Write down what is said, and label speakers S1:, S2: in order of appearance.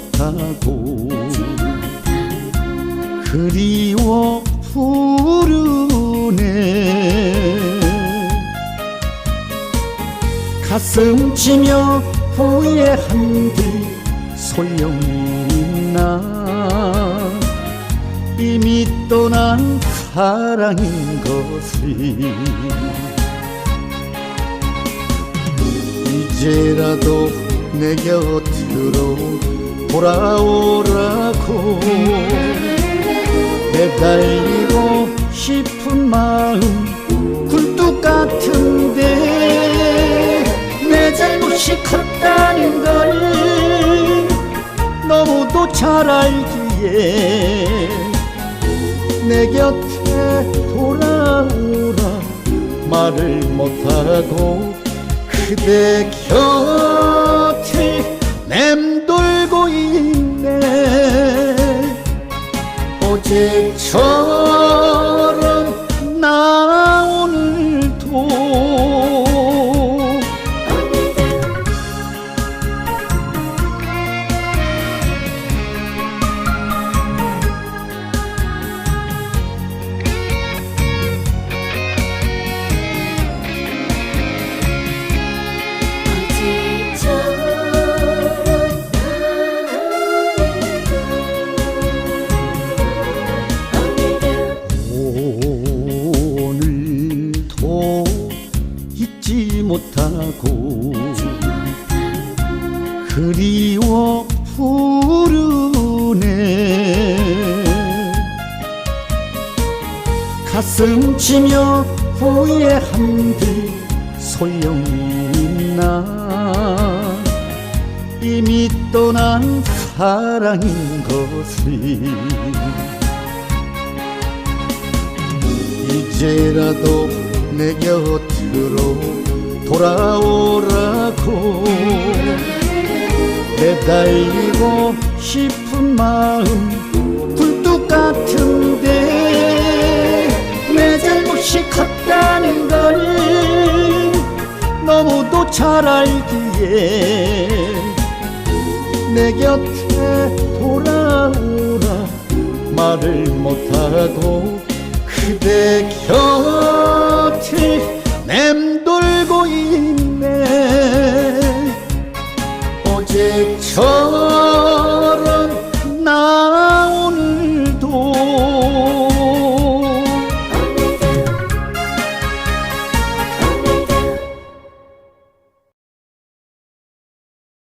S1: 못하고 그리워 부르네. 가슴 치며 후회한 뒤 소용이 있나? 이미 떠난 사랑인 것을 이제라도 내 곁으로 돌아오라고 매달리고 싶은 마음 굴뚝 같은데 내 잘못이 컸다는 걸 너무도 잘 알기에 내 곁에 돌아오라 말을 못하고 그대 곁 어제처럼 나 오늘도 잊지 못하고 그리워 부르네. 가슴 치며 후회한 뒤 소용이 있나? 이미 떠난 사랑인 것을 이제라도 내 곁으로 돌아오라고 매달리고 싶은 마음 굴뚝 같은데 내 잘못이 컸다는 걸 너무도 잘 알기에 내 곁에 돌아오라 말을 못하고 그대 곁을 맴